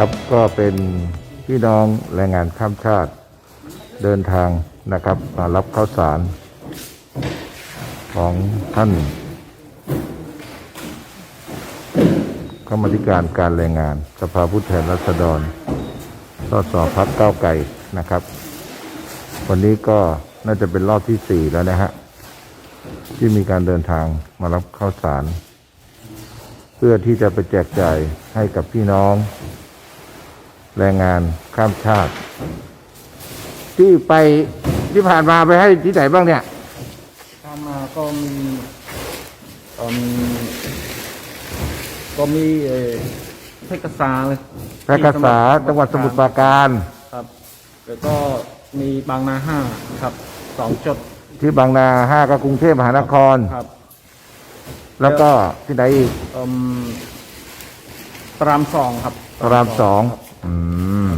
ครับก็เป็นพี่น้องแรงงานข้ามชาติเดินทางนะครับมารับข้าวสารของท่านกรรมธิการการแรงงาน สภาผู้แทนราษฎรสสพักเก้าวไก่นะครับ วันนี้ก็น่าจะเป็นรอบที่สี่แล้วนะฮะที่มีการเดินทางมารับข้าวสาร เพื่อที่จะไปแจกจ่ายให้กับพี่น้อง แรงงานข้ามชาติ ที่ไปที่ผ่านมาไปให้ที่ไหนบ้างเนี่ยตามมาก็มีเอิ่มก็มีเอ่อเพชรกษาเลยแพร่กษาจังหวัดสมุทรปราการ ครับ แล้วก็มีบางนาห้าครับสองจุดที่บางนาห้าก็กรุงเทพมหานคร ครับแล้วก็ที่ไหนอีกเอิ่มพระรามสองครับพระรามสอง ครับ อืม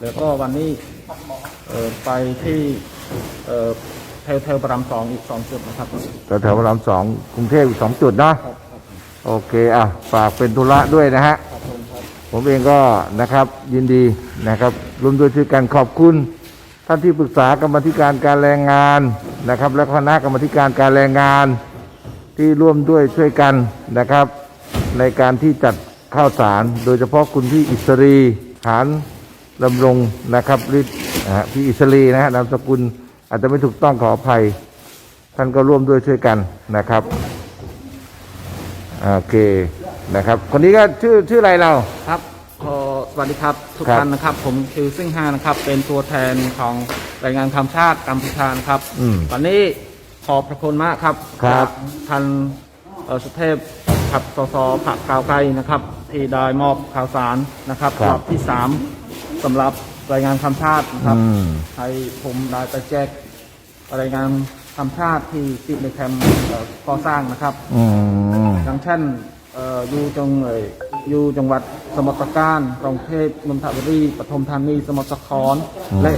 แล้วก็วันนี้เอ่อไปที่เอ่อแถวแถวพระรามสองอีกสองจุดนะครับแถวแถวพระรามสองกรุงเทพอีกสองจุดเนาะครับครับโอเคอะฝากเป็นธุระด้วยนะฮะครับผมครับผมเองก็นะครับยินดีนะครับรวมด้วยช่วยกันขอบคุณ ท่านที่ปรึกษากรรมาธิการการแรงงานนะครับ และคณะกรรมาธิการการแรงงาน ที่ร่วมด้วยช่วยกันนะครับ ในการที่จัดข้าวสาร โดยเฉพาะคุณพี่อิสรี หานดำรงนะครับฤทธิ์นะฮะพี่อิสรีนะฮะนามสกุลอาจจะไม่ถูกต้องขออภัย ท่านก็ร่วมด้วยช่วยกันนะครับโอเคนะครับ คนนี้ก็ชื่อชื่ออะไรเราครับขอสวัสดีครับทุกครับท่านนะครับ ผมคือซึ่งห้านะครับ เป็นตัวแทนของแรงงานคำชาติกัมพูชานะครับอืมวันนี้ขอบพระคุณมากครับครับจากท่านเอ่อสุเทพครับสสผักกาวไกลนะครับ ที่ได้มอบข่าวสารนะครับครับรอบที่สามสำหรับแรงงานคำชาตินะครับ อืม ให้ผมได้ไปแจกแรงงานคำชาติที่ติดในแคมป์เอ่อก่อสร้างนะครับ อืม อย่างเช่นเอ่ออยู่จังเอ่ยอยู่จังหวัดสมุทรปราการกรุงเทพนนทบุรีปทุมธานีสมุทรสาครและ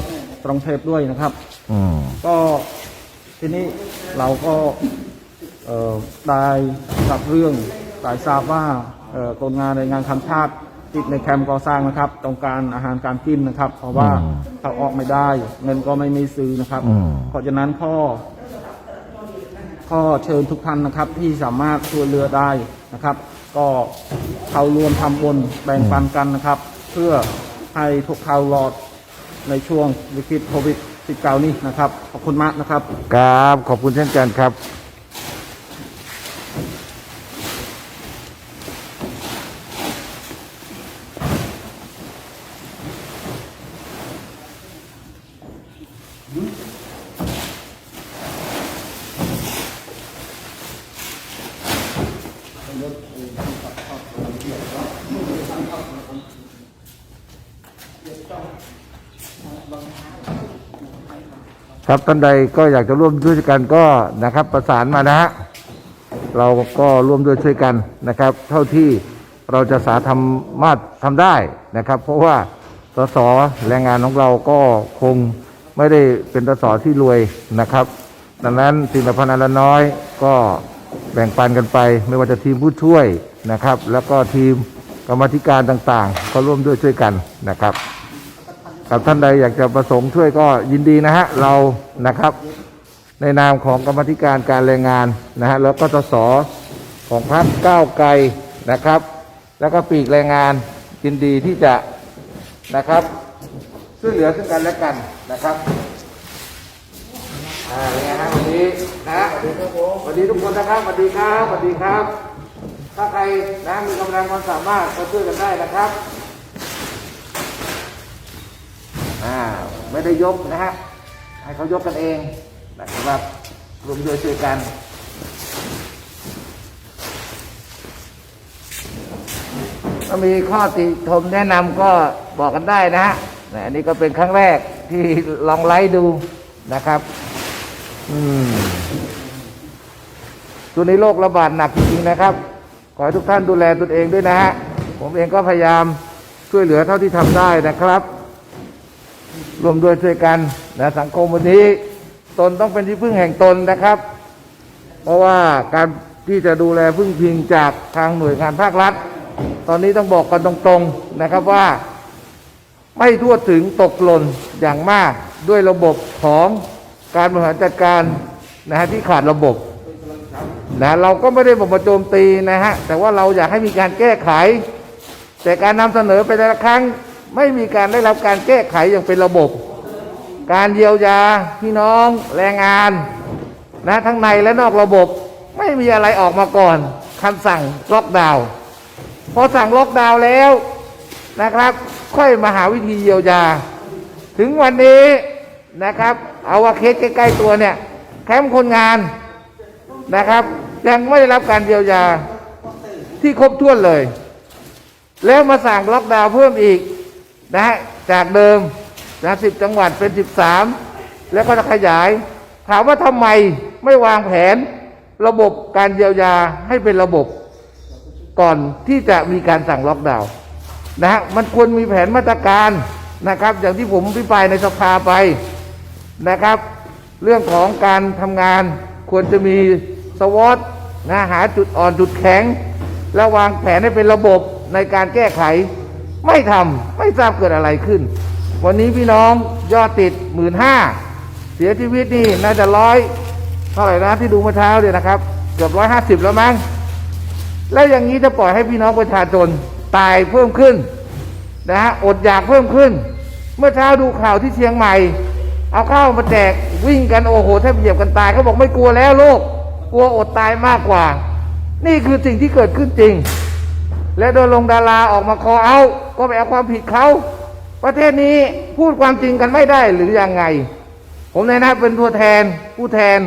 กรุงเทพด้วยนะครับ อืม ก็ทีนี้เราก็เอ่อได้รับเรื่องได้ทราบว่าเอ่อ คนงานในงานคำชาติติดในแคมป์ก่อสร้างนะครับ ต้องการอาหารการกินนะครับ เพราะว่าอืมเขาออกไม่ได้ เงินก็ไม่มีซื้อนะครับ อืม เพราะฉะนั้นข้อก็เชิญทุกท่านนะครับ ที่สามารถช่วยเหลือได้นะครับ ก็เข้าร่วมทำบุญแบ่งปันกันนะครับ เพื่อให้พวกเขารอดในช่วงวิกฤตโควิด -19 นี้นะครับ ขอบคุณมากนะครับ ครับ ขอบคุณเช่นกันครับ ครับท่านใดก็อยากจะร่วมด้วยกันก็นะครับ ประสานมานะฮะเราก็ร่วมด้วยช่วยกันนะครับ เท่าที่เราจะสาธรรมาทำได้นะครับ เพราะว่าสสแรงงานของเราก็คงไม่ได้เป็นสสที่รวยนะครับ ดังนั้นสิ่งละพันอันละน้อยก็แบ่งปันกันไป ไม่ว่าจะทีมผู้ช่วยนะครับ แล้วก็ทีม กรรมธิการต่างๆ ก็ร่วมด้วยช่วยกันนะครับครับท่านใดอยากจะประสงค์ช่วยก็ยินดีนะฮะเรานะครับ ในนามของกรรมธิการการแรงงานนะฮะแล้วก็สสของพรรคก้าวไกลนะครับ แล้วก็ปีกแรงงานยินดีที่จะนะครับช่วยเหลือซึ่งกันและกันนะครับอ่าเป็นไงฮะวันนี้นะฮะสวัสดีทุกคนนะครับสวัสดีครับสวัสดีครับ ถ้าใครนะมีกำลังความสามารถก็ช่วยกันได้นะครับอ่าไม่ได้ยกนะฮะให้เขายกกันเองนะครับรวมด้วยช่วยกันถ้ามีข้อติชมแนะนำก็บอกกันได้นะฮะนะอันนี้ก็เป็นครั้งแรกที่ลองไลฟ์ดูนะครับ อืมตัวนี้โรคระบาดหนักจริงๆนะครับ อให้ทุกท่านดูแลตนเองด้วยนะฮะ ผมเองก็พยายามช่วยเหลือเท่าที่ทำได้นะครับ รวมด้วยช่วยกันนะสังคมวันนี้ตนต้องเป็นที่พึ่งแห่งตนนะครับ เพราะว่าการที่จะดูแลพึ่งพิงจากทางหน่วยงานภาครัฐ ตอนนี้ต้องบอกกันตรงๆนะครับว่า ไม่ทั่วถึงตกหล่นอย่างมากด้วยระบบของการบริหารจัดการนะฮะที่ขาดระบบ นะเราก็ไม่ได้บอกมาโจมตีนะฮะแต่ว่าเราอยากให้มีการแก้ไข แต่การนำเสนอไปแต่ละครั้งไม่มีการได้รับการแก้ไขอย่างเป็นระบบ การเยียวยาพี่น้องแรงงานนะทั้งในและนอกระบบ ไม่มีอะไรออกมาก่อนคำสั่งล็อกดาวน์พอสั่งล็อกดาวน์แล้วนะครับ ค่อยมาหาวิธีเยียวยา ถึงวันนี้นะครับ เอาว่าเคสใกล้ ๆ ตัวเนี่ย แคมป์คนงานนะครับ ยังไม่ได้รับการเยียวยาที่ครบถ้วนเลย แล้วมาสั่งล็อกดาวน์เพิ่มอีกนะฮะจากเดิมนะสิบจังหวัดเป็นสิบสามแล้วก็จะขยาย ถามว่าทำไมไม่วางแผนระบบการเยียวยาให้เป็นระบบก่อนที่จะมีการสั่งล็อกดาวน์นะฮะมันควรมีแผนมาตรการนะครับ อย่างที่ผมพิปรายในสภาไปนะครับ เรื่องของการทำงานควรจะมี สวอตนะหาจุดอ่อนจุดแข็ง แล้ววางแผนให้เป็นระบบในการแก้ไข ไม่ทำไม่ทราบเกิดอะไรขึ้น วันนี้พี่น้องยอดติดหมื่นห้าเสียชีวิตนี่น่าจะร้อยเท่าไหร่นะที่ดูเมื่อเช้าเนี่ยนะครับ เกือบร้อยห้าสิบแล้วมั้งแล้วอย่างนี้จะปล่อยให้พี่น้องประชาชนตายเพิ่มขึ้นนะฮะอดอยากเพิ่มขึ้น เมื่อเช้าดูข่าวที่เชียงใหม่ เอาข้าวมาแจกวิ่งกันโอ้โหแทบเหยียบกันตายเขาบอกไม่กลัวแล้วโลก กลัวอดตายมากกว่า นี่คือสิ่งที่เกิดขึ้นจริง และโดยลงดาราออกมาคอเอา ก็ไปเอาความผิดเขา ประเทศนี้พูดความจริงกันไม่ได้หรือยังไง ผมในฐานะเป็นตัวแทนผู้แทน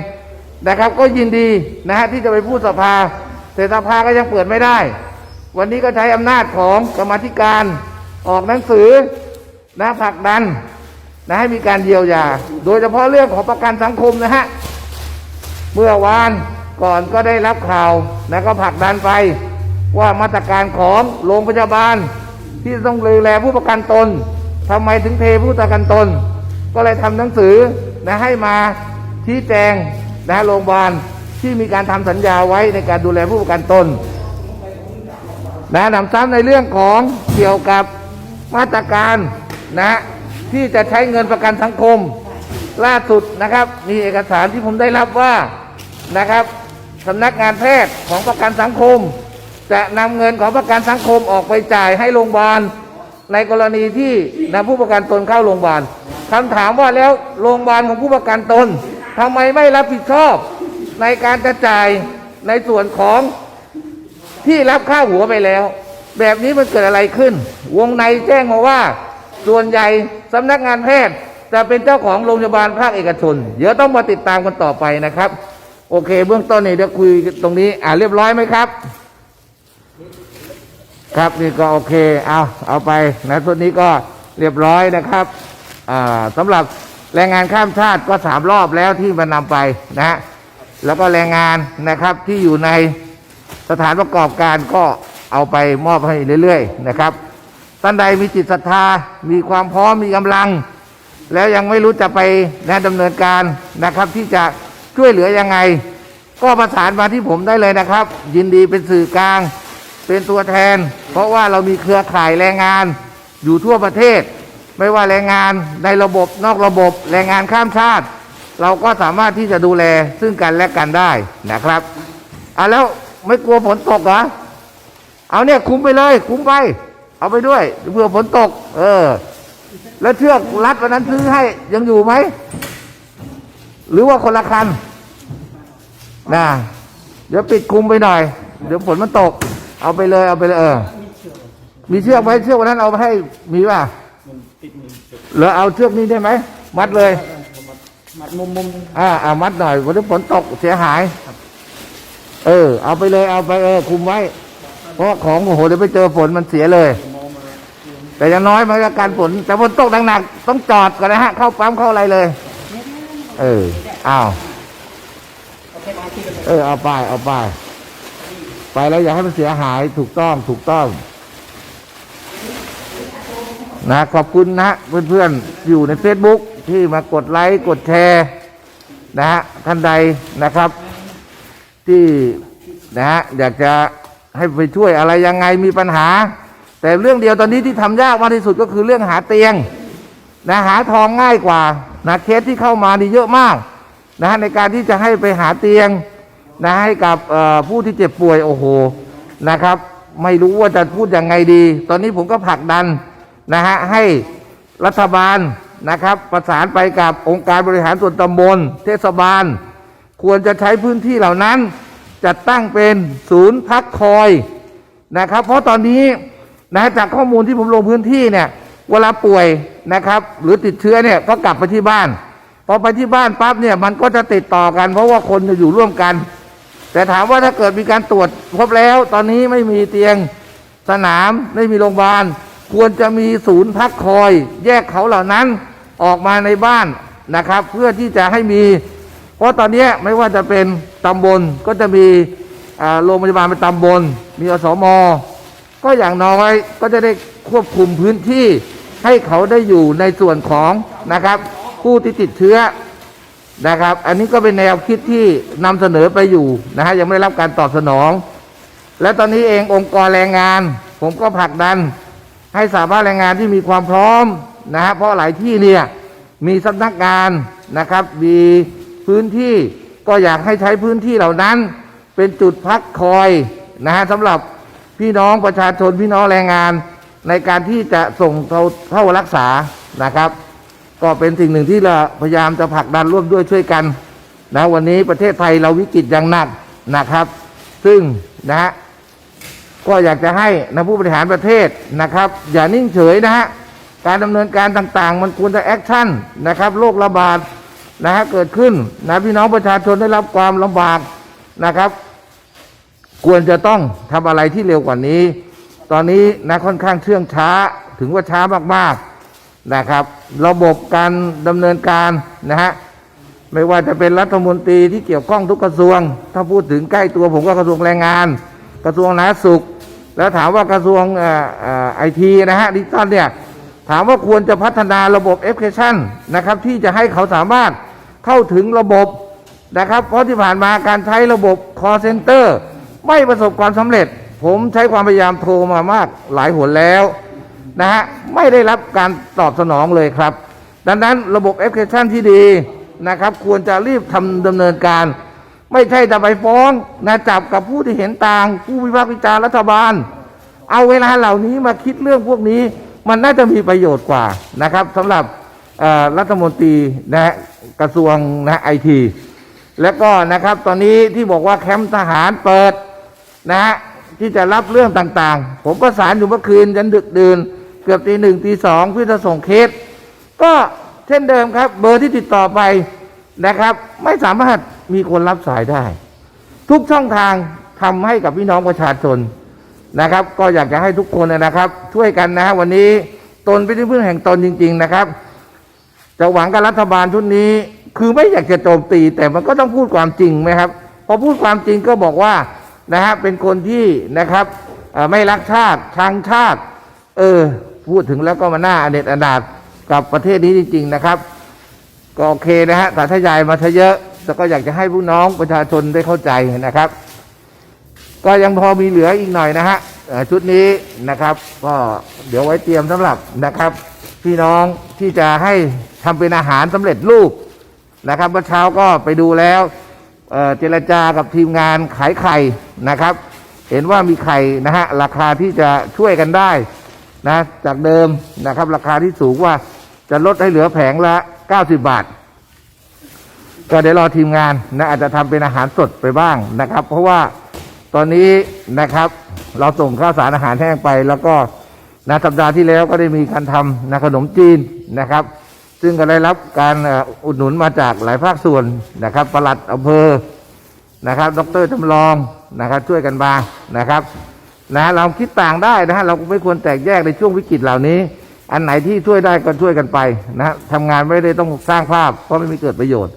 นะครับ ก็ยินดีนะฮะที่จะไปพูดสภาแต่สภาก็ยังเปิดไม่ได้ วันนี้ก็ใช้อำนาจของกรรมธิการออกหนังสือนะผลักดันนะให้มีการเยียวยา โดยเฉพาะเรื่องของประกันสังคมนะฮะ เมื่อวานก่อนก็ได้รับข่าวนะก็ผลักดันไป ว่ามาตรการของโรงพยาบาล ที่ต้องดูแลผู้ประกันตนทำไมถึงเทผู้ประกันตน ก็เลยทำหนังสือนะให้มาชี้แจงนะโรงพยาบาลที่มีการทำสัญญาไว้ในการดูแลผู้ประกันตนนะนำซ้ำในเรื่องของเกี่ยวกับมาตรการนะที่จะใช้เงินประกันสังคม ล่าสุดนะครับ มีเอกสารที่ผมได้รับว่า นะครับสำนักงานแพทย์ของประกันสังคม จะนำเงินของประกันสังคมออกไปจ่ายให้โรงพยาบาล ในกรณีที่นะผู้ประกันตนเข้าโรงพยาบาลคำถามว่าแล้วโรงพยาบาลของผู้ประกันตนทำไมไม่รับผิดชอบในการจะจ่ายในส่วนของที่รับค่าหัวไปแล้ว แบบนี้มันเกิดอะไรขึ้น วงในแจ้งมาว่า ส่วนใหญ่สำนักงานแพทย์จะเป็นเจ้าของโรงพยาบาลภาคเอกชน เดี๋ยวต้องมาติดตามกันต่อไปนะครับ โอเค เบื้องต้นนี่เดี๋ยวคุยตรงนี้ อ่าเรียบร้อยไหมครับ ครับนี่ก็โอเคเอาเอาไปนะส่วนี้ก็เรียบร้อยนะครับอ่าสำหรับแรงงานข้ามชาติก็สามรอบแล้วที่มันนำไปนะฮะแล้วก็แรงงานนะครับที่อยู่ในสถานประกอบการก็เอาไปมอบให้เรื่อยๆนะครับท่านใดมีจิตศรัทธา มีความพร้อมมีกำลัง แล้วยังไม่รู้จะไปนะดำเนินการนะครับที่จะช่วยเหลือยังไง ก็ประสานมาที่ผมได้เลยนะครับ ยินดีเป็นสื่อกลาง เป็นตัวแทน เพราะว่าเรามีเครือข่ายแรงงาน อยู่ทั่วประเทศ ไม่ว่าแรงงานในระบบนอกระบบแรงงานข้ามชาติ เราก็สามารถที่จะดูแลซึ่งกันและกันได้นะครับอะแล้วไม่กลัวฝนตกเหรอเอาเนี่ยคุ้มไปเลย คุ้มไป เอาไปด้วยเผื่อฝนตก เออ แล้วเชือกรัดวันนั้นซื้อให้ยังอยู่ไหม หรือว่าคนละคัน นะเดี๋ยวปิดคุมไปหน่อย เดี๋ยวฝนมันตก เอาไปเลยเอาไปเลยเออ มีเชือกไหมเชือกวันนั้นเอาไปให้มีป่ะเหลือเอาเชือกนี้ได้ไหมมัดเลย มัดมุมมุมอ่าอ่ามัดหน่อยวันนี้ฝนตกเสียหาย เออ เอาไปเลยเอาไปเออ คุมไว้ เพราะของโอ้โหเดี๋ยวไปเจอฝนมันเสียเลย แต่อย่างน้อยมันก็การฝนแต่ฝนตกหนักๆต้องจอดก่อนนะฮะ เข้าปั๊มเข้าอะไรเลย เอออ้าว เออเอาไปเอาไป ไปแล้วอย่าให้มันเสียหายถูกต้องถูกต้อง นะขอบคุณนะเพื่อนๆอยู่ใน Facebook ที่มากดไลค์กดแชร์นะฮะท่านใดนะครับ ที่นะฮะอยากจะให้ไปช่วยอะไรยังไงมีปัญหา แต่เรื่องเดียวตอนนี้ที่ทำยากมากที่สุดก็คือเรื่องหาเตียงนะหาทองง่ายกว่านะเคสที่เข้ามานี่เยอะมากนะในการที่จะให้ไปหาเตียง นะให้กับผู้ที่เจ็บป่วยโอ้โหนะครับ ไม่รู้ว่าจะพูดยังไงดี ตอนนี้ผมก็ผลักดันนะฮะให้รัฐบาลนะครับ ประสานไปกับองค์การบริหารส่วนตำบล เทศบาล ควรจะใช้พื้นที่เหล่านั้น จัดตั้งเป็นศูนย์พักคอยนะครับ เพราะตอนนี้นะจากข้อมูลที่ผมลงพื้นที่เนี่ยเวลาป่วยนะครับ หรือติดเชื้อเนี่ยก็กลับไปที่บ้านพอไปที่บ้านปั๊บเนี่ยมันก็จะติดต่อกัน เพราะว่าคนจะอยู่ร่วมกัน แต่ถามว่าถ้าเกิดมีการตรวจพบแล้ว ตอนนี้ไม่มีเตียงสนามไม่มีโรงพยาบาล ควรจะมีศูนย์พักคอย แยกเขาเหล่านั้นออกมาในบ้านนะครับ เพื่อที่จะให้มี เพราะตอนนี้ไม่ว่าจะเป็นตำบลก็จะมีโรงพยาบาลเป็นตำบล มีอสมก็อย่างน้อยก็จะได้ควบคุมพื้นที่ให้เขาได้อยู่ในส่วนของนะครับ ผู้ที่ติดเชื้อ นะครับ อันนี้ก็เป็นแนวคิดที่นำเสนอไปอยู่นะฮะยังไม่ได้รับการตอบสนอง และตอนนี้เององค์กรแรงงาน ผมก็ผลักดัน ให้สาภาพแรงงานที่มีความพร้อมนะฮะเพราะหลายที่เนี่ยมีสำนักงานนะครับมีพื้นที่ก็อยากให้ใช้พื้นที่เหล่านั้น เป็นจุดพักคอยนะฮะสำหรับพี่น้องประชาชนพี่น้องแรงงานในการที่จะส่งเขาเข้ารักษานะครับ ก็เป็นสิ่งหนึ่งที่เราพยายามจะผลักดันร่วมด้วยช่วยกันนะวันนี้ประเทศไทยเราวิกฤตอย่างหนักนะครับ ซึ่งนะฮะก็อยากจะให้นะผู้บริหารประเทศนะครับ อย่านิ่งเฉยนะฮะการดำเนินการต่างๆ มันควรจะแอคชั่นนะครับโรคระบาดนะฮะเกิดขึ้นนะพี่น้องประชาชนได้รับความลำบากนะครับ ควรจะต้องทำอะไรที่เร็วกว่านี้ ตอนนี้นะค่อนข้างเชื่องช้าถึงว่าช้ามากๆ นะครับ ระบบการดำเนินการนะฮะไม่ว่าจะเป็นรัฐมนตรีที่เกี่ยวข้องทุกกระทรวง ถ้าพูดถึงใกล้ตัวผมก็กระทรวงแรงงาน กระทรวงสาธารณสุข แล้วถามว่ากระทรวงไอทีนะฮะดิจิตอลเนี่ยถามว่าควรจะพัฒนาระบบแอปพลิเคชันนะครับที่จะให้เขาสามารถเข้าถึงระบบนะครับ เพราะที่ผ่านมาการใช้ระบบ call center ไม่ประสบความสำเร็จ ผมใช้ความพยายามโทรมามากหลายหนแล้ว นะฮะไม่ได้รับการตอบสนองเลยครับ ดังนั้นระบบแอปพลิเคชันที่ดีนะครับ ควรจะรีบทำดำเนินการ ไม่ใช่จะไปฟ้องนะจับกับผู้ที่เห็นต่าง ผู้วิพากษ์วิจารณ์รัฐบาล เอาเวลาเหล่านี้มาคิดเรื่องพวกนี้ มันน่าจะมีประโยชน์กว่านะครับสำหรับรัฐมนตรีนะกระทรวงนะไอทีแล้วก็นะครับตอนนี้ที่บอกว่าแคมป์ทหารเปิดนะฮะที่จะรับเรื่องต่างๆ ผมก็สารอยู่เมื่อคืนจนดึกดื่น เกือบตีหนึ่งตีสองเพื่อจะส่งเคส ก็เช่นเดิมครับ เบอร์ที่ติดต่อไปนะครับ ไม่สามารถมีคนรับสายได้ ทุกช่องทางทำให้กับพี่น้องประชาชนนะครับ ก็อยากจะให้ทุกคนนะครับ ช่วยกันนะฮะวันนี้ตนเป็นที่พึ่งแห่งตนจริง ๆนะครับ จะหวังกับรัฐบาลชุดนี้ คือไม่อยากจะโจมตี แต่มันก็ต้องพูดความจริงไหมครับพอพูดความจริงก็บอกว่านะฮะเป็นคนที่นะครับไม่รักชาติชังชาติ เออ พูดถึงแล้วก็มาหน้าอเนจอนาถกับประเทศนี้จริง ๆ นะครับ ก็โอเคนะฮะสาธยายมาซะเยอะแต่ก็อยากจะให้ผู้น้องประชาชนได้เข้าใจนะครับ ก็ยังพอมีเหลืออีกหน่อยนะฮะชุดนี้นะครับ ก็เดี๋ยวไว้เตรียมสำหรับนะครับ พี่น้องที่จะให้ทำเป็นอาหารสำเร็จรูปนะครับเมื่อเช้าก็ไปดูแล้วเจรจากับทีมงานขายไข่นะครับ เห็นว่ามีไข่นะฮะราคาที่จะช่วยกันได้ นะจากเดิมนะครับ ราคาที่สูงว่าจะลดให้เหลือแผงละ 90 บาท ก็เดี๋ยวรอทีมงานนะอาจจะทำเป็นอาหารสดไปบ้างนะครับ เพราะว่าตอนนี้นะครับ เราส่งข้าวสารอาหารแห้งไป แล้วก็นะสัปดาห์ที่แล้วก็ได้มีการทำนะขนมจีนนะครับ ซึ่งก็ได้รับการอุดหนุนมาจากหลายภาคส่วนนะครับปลัดอำเภอนะครับ ดรจำลองนะครับ ช่วยกันมานะครับ นะเราคิดต่างได้นะฮะเราไม่ควรแตกแยกในช่วงวิกฤตเหล่านี้ อันไหนที่ช่วยได้ก็ช่วยกันไปนะฮะทำงานไม่ได้ต้องสร้างภาพ เพราะไม่มีเกิดประโยชน์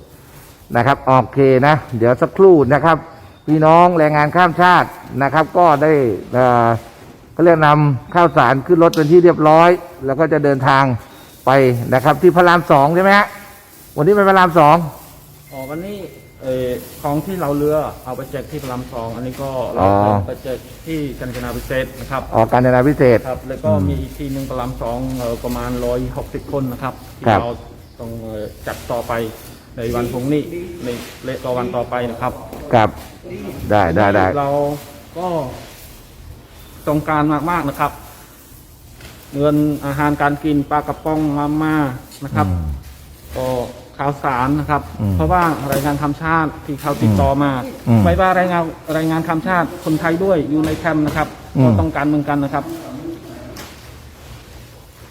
นะครับโอเคนะ เดี๋ยวสักครู่นะครับ พี่น้องแรงงานข้ามชาตินะครับ ก็ได้เอ่อเขาเรียกนำข้าวสารขึ้นรถเป็นที่เรียบร้อย แล้วก็จะเดินทางไปนะครับ ที่พระรามสองใช่ไหมฮะวันนี้ไปพระรามสองอ๋อวันนี้ เอเออของที่เราเรือเอาไปแจกที่พระรามสองอันนี้ก็เราอ๋อ ไปแจกที่กัญจนาพิเศษนะครับออกการจนาพิเศษ ครับ แล้วก็มีอีกทีหนึ่งพระรามสองเอ่อประมาณร้อยหกสิบคนนะครับที่ครับ เราต้องเอ่อจัดต่อไปในวันพรุ่งนี้ในเลต่อวันต่อไปนะครับ ครับได้ได้ได้ เราก็ต้องการมากๆนะครับ เงินอาหารการกินปลากระป๋องมาม่านะครับ อืม ก็ ข่าวสารนะครับ อืมเพราะว่ารายงานคำชาติที่เขาติดต่อมาอืมไม่ว่ารายงานรายงานคำชาติคนไทยด้วยอยู่ในแคมป์นะครับอืม ก็ต้องการเหมือนกันนะครับ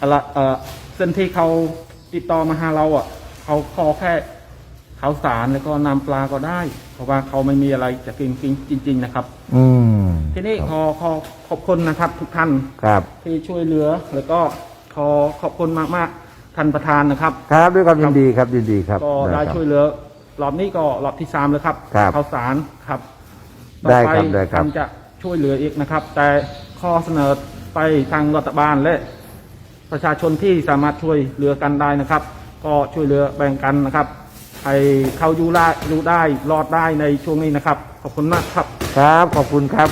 อะไรเอ่อเส้นที่เขาติดต่อมาหาเราอะเขาขอแค่ข่าวสารแล้วก็น้ำปลาก็ได้ เพราะว่าเขาไม่มีอะไรจะกินกินจริง ๆ นะครับ อืมทีนี้ขอขอขอบคุณนะครับ ทุกท่าน ครับ ที่ช่วยเหลือแล้วก็ขอขอบคุณมากๆ ท่านประธานนะครับ ครับด้วยความยินดีครับยินดีครับก็ได้ครับช่วยเหลือรอบนี้ก็รอบที่สามแล้วครับครับข่าวสารครับได้ครับต่อปได้ครับ ท่านจะช่วยเหลืออีกนะครับ แต่ข้อเสนอไปทางรัฐบาลและประชาชนที่สามารถช่วยเหลือกันได้นะครับ ก็ช่วยเหลือแบ่งกันนะครับให้เขาอยู่ได้อยู่ได้รอดได้ในช่วงนี้นะครับขอบคุณมากครับ ครับขอบคุณครับ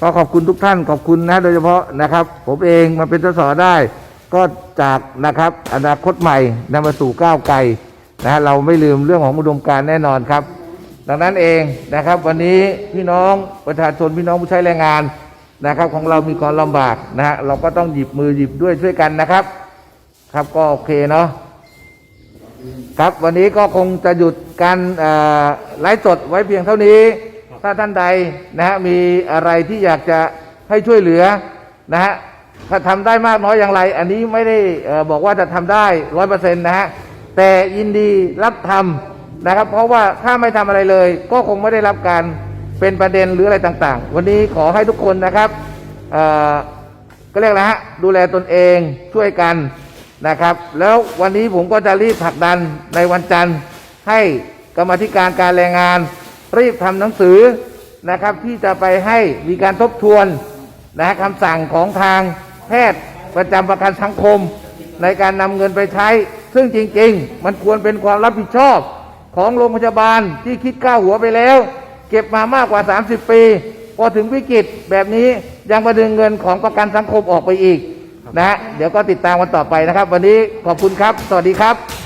ก็ขอบคุณทุกท่านขอบคุณนะโดยเฉพาะนะครับ ผมเองมาเป็นสสได้ ก็จากนะครับอนาคตใหม่นำมาสู่ก้าวไกลนะฮะเราไม่ลืมเรื่องของอุดมการแน่นอนครับ ดังนั้นเองนะครับ วันนี้พี่น้องประชาชนพี่น้องผู้ใช้แรงงานนะครับ ของเรามีความลำบากนะฮะเราก็ต้องหยิบมือหยิบด้วยช่วยกันนะครับ ครับก็โอเคเนาะครับวันนี้ก็คงจะหยุดการไลฟ์สดไว้เพียงเท่านี้ ถ้าท่านใดนะฮะมีอะไรที่อยากจะให้ช่วยเหลือนะฮะ ถ้าทำได้มากน้อยอย่างไร อันนี้ไม่ได้บอกว่าจะทำได้ร้อยเปอร์เซ็นต์นะฮะแต่ยินดีรับทำนะครับ เพราะว่าถ้าไม่ทำอะไรเลย ก็คงไม่ได้รับการเป็นประเด็นหรืออะไรต่างๆ วันนี้ขอให้ทุกคนนะครับก็เรียกอะฮะดูแลตนเองช่วยกันนะครับ แล้ววันนี้ผมก็จะรีบผลักดันในวันจันทร์ ให้กรรมธิการการแรงงาน รีบทำหนังสือนะครับ ที่จะไปให้มีการทบทวนนะฮะคำสั่งของทาง แพทย์ประจำประกันสังคม ในการนำเงินไปใช้ ซึ่งจริง ๆ มันควรเป็นความรับผิดชอบของโรงพยาบาลที่คิดค่าหัวไปแล้ว เก็บมามากกว่า 30 ปี พอถึงวิกฤตแบบนี้ยังมาดึงเงินของประกันสังคมออกไปอีกนะฮะเดี๋ยวก็ติดตามกันต่อไปนะครับ วันนี้ขอบคุณครับ สวัสดีครับ